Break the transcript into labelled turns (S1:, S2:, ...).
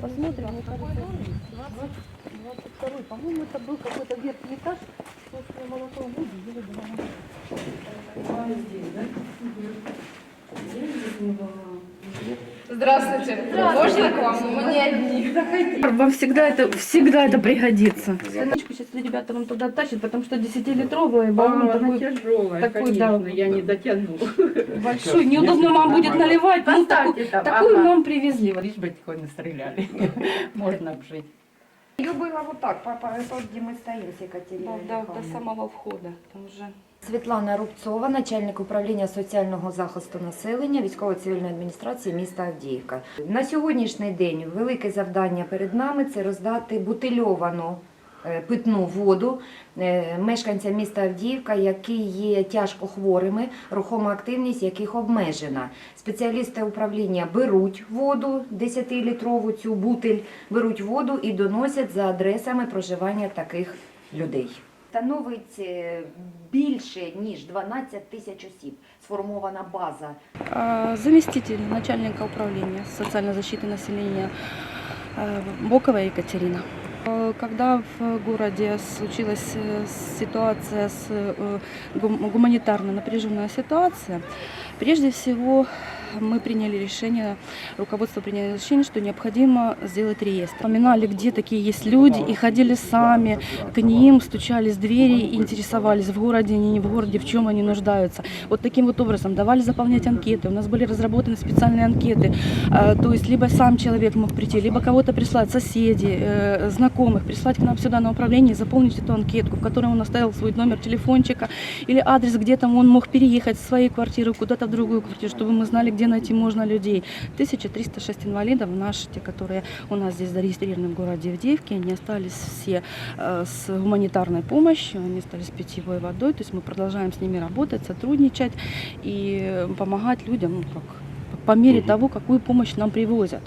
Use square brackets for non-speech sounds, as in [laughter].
S1: Посмотрим. 22 По-моему, это был какой-то верхний этаж. После молотого будет, я думаю. Здесь, да? Здесь не было.
S2: Здравствуйте. Можно к вам? Мы не одни.
S3: Вам всегда это, всегда это пригодится.
S1: Станочку сейчас ребята вам туда тащат, потому что 10-литровый баллон
S4: А, она
S1: такой
S4: тяжелая,
S1: такой,
S4: конечно,
S1: да.
S4: я не дотяну.
S1: большой. Неудобно вам будет наливать. Ну, такую, такую
S4: ага.
S1: нам привезли. Вот.
S4: Лишь бы тихо не стреляли. [laughs] Можно б жить.
S5: Ее было вот так, папа, это вот, где мы стоим с Екатериной
S1: Да, до
S5: Михайловной.
S1: самого входа. Там уже.
S5: Світлана Рубцова, начальник управління соціального захисту населення військово-цивільної адміністрації міста Авдіївка. На сьогоднішній день велике завдання перед нами це роздати бутильовану е, питну воду е, мешканцям міста Авдіївка, які є тяжко хворими, рухома активність яких обмежена. Спеціалісти управління беруть воду 10-літрову цю бутиль, беруть воду і доносять за адресами проживання таких людей. Становить е, більше ніж 12 тисяч осіб. Сформована база
S3: А, Заместитель начальника управления социальной защиты населения э, Бокова Екатерина. Э, Когда в городе случилась э, ситуация с э, гум- гуманитарно напряженная ситуация, прежде всего мы приняли решение, руководство приняло решение, что необходимо сделать реестр. Вспоминали, где такие есть люди, и ходили сами к ним, стучались в двери и интересовались, в городе они, не в городе, в чем они нуждаются. Вот таким вот образом давали заполнять анкеты. У нас были разработаны специальные анкеты. А, То есть либо сам человек мог прийти, либо кого-то прислать, соседей, э, знакомых, прислать к нам сюда на управление заполнить эту анкетку, в которой он оставил свой номер телефончика или адрес, где там он мог переехать с своей квартиры куда-то в другую квартиру, чтобы мы знали, где найти можно людей. 1306 инвалидов наши, те, которые у нас здесь зарегистрированы в городе Авдеевке, они остались все э, с гуманитарной помощью, они остались с питьевой водой, то есть мы продолжаем с ними работать, сотрудничать и помогать людям ну, как, по мере того, какую помощь нам привозят.